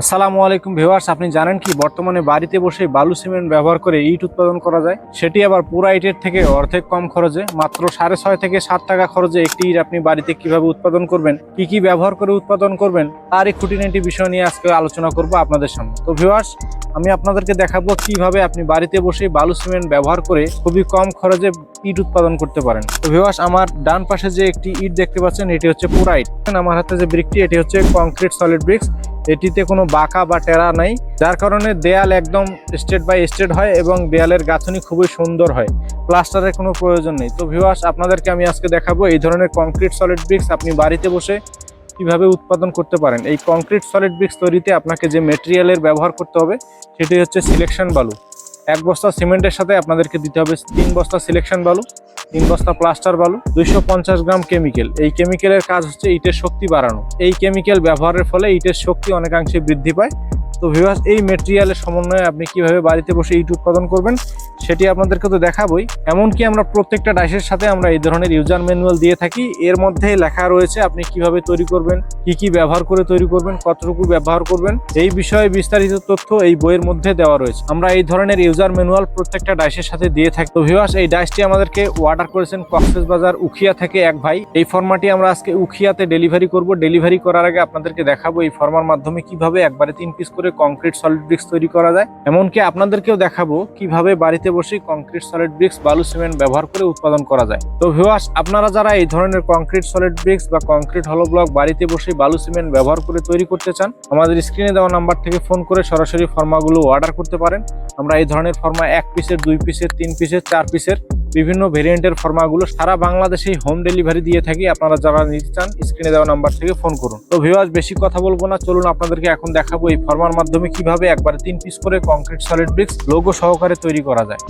আসসালামু আলাইকুম ভিউয়ার্স, আপনি জানেন কি বর্তমানে বাড়িতে বসে বালু সিমেন্ট ব্যবহার করে ইট উৎপাদন করা যায়। সেটি আবার পুরা ইটের থেকে অর্ধেক কম খরচে, মাত্র সাড়ে ছয় থেকে সাত টাকা খরচে একটি ইট আপনি বাড়িতে কীভাবে উৎপাদন করবেন, কি কি ব্যবহার করে উৎপাদন করবেন তারই খুঁটিনাটি বিষয় নিয়ে আজকে আলোচনা করব আপনাদের সামনে। তো ভিউয়ার্স, আমি আপনাদেরকে দেখাবো কীভাবে আপনি বাড়িতে বসে বালু সিমেন্ট ব্যবহার করে খুবই কম খরচে ইট উৎপাদন করতে পারেন। তো ভিউয়ার্স, আমার ডান পাশে যে একটি ইট দেখতে পাচ্ছেন, এটি হচ্ছে পুরা ইট। আমার হাতে যে ব্রিকটি, এটি হচ্ছে কংক্রিট সলিড ব্রিক্স। এটিতে কোনো বাঁকা বা টেরা নাই, যার কারণে দেয়াল একদম স্টেট বাই স্টেট হয় এবং দেয়ালের গাঁথনি খুবই সুন্দর হয়। প্লাস্টারের কোনো প্রয়োজন নেই। তো ভিউয়ার্স আপনাদেরকে আমি আজকে দেখাবো এই ধরনের কংক্রিট সলিড ব্রিক্স আপনি বাড়িতে বসে কীভাবে উৎপাদন করতে পারেন। এই কংক্রিট সলিড ব্রিক্স তৈরিতে আপনাকে যে মেটেরিয়ালের ব্যবহার করতে হবে, সেটি হচ্ছে সিলেকশন বালু। এক বস্তা সিমেন্টের সাথে আপনাদেরকে দিতে হবে তিন বস্তা সিলেকশন বালু, তিন বস্তা প্লাস্টার বালু, দুইশো পঞ্চাশ গ্রাম কেমিক্যাল এই কেমিক্যালের কাজ হচ্ছে ইটের শক্তি বাড়ানো। এই কেমিক্যাল ব্যবহারের ফলে ইটের শক্তি অনেকাংশে বৃদ্ধি পায়। তো ভিভাস এই মেটেরিয়ালের সমন্বয়ে আপনি কীভাবে বাড়িতে বসে ইট উৎপাদন করবেন সেটি আপনাদেরকে তো দেখাবই। এমনকি আমরা প্রত্যেকটা ডাইসের সাথে আমরা এই ধরনের ইউজার ম্যানুয়াল দিয়ে থাকি। এর মধ্যে লেখা রয়েছে আপনি কীভাবে তৈরি করবেন, কি কি ব্যবহার করে তৈরি করবেন, কতটুকু ব্যবহার করবেন। এই বিষয়ে বিস্তারিত তথ্য এই বইয়ের মধ্যে দেওয়া রয়েছে। আমরা এই ধরনের ইউজার ম্যানুয়াল প্রত্যেকটা ডাইসের সাথে দিয়ে থাকি। তো ভিউয়ার্স এই ডাইসটি আমাদেরকে অর্ডার করেছেন কক্সেস বাজার উখিয়া থেকে এক ভাই। এই ফর্মাটি আমরা আজকে উখিয়াতে ডেলিভারি করব। ডেলিভারি করার আগে আপনাদেরকে দেখাবো এই ফর্মার মাধ্যমে কীভাবে একবারে তিন পিস করে কংক্রিট সলিড ব্রিক্স তৈরি করা যায়। এমনকি আপনাদেরকেও দেখাবো কীভাবে বাড়িতে বসে কংক্রিট সলিড ব্রিক্স বালু সিমেন্ট ব্যবহার করে উৎপাদন করা যায়। তো ভিউয়ার্স আপনারা যারা এই ধরনের কংক্রিট সলিড ব্রিক্স বা কংক্রিট হলো ব্লক বাড়িতে বসে বালু সিমেন্ট ব্যবহার করে তৈরি করতে চান, আমাদের স্ক্রিনে দেওয়া নাম্বার থেকে ফোন করে সরাসরি ফর্মাগুলো অর্ডার করতে পারেন। আমরা এই ধরনের ফর্মা এক পিসের দুই পিসের তিন পিসের চার পিসের বিভিন্ন ভেরিয়েন্টের ফর্মাগুলো সারা বাংলাদেশেই হোম ডেলিভারি দিয়ে থাকি। আপনারা যারা নিতে চান স্ক্রিনে দেওয়া নাম্বার থেকে ফোন করুন। তো ভিওয়াজ বেশি কথা বলব না। চলুন আপনাদেরকে এখন দেখাবো এই ফর্মার মাধ্যমে কীভাবে একবারে তিন পিস করে কংক্রিট সলিড ব্রিক্স লোগো সহকারে তৈরি করা যায়।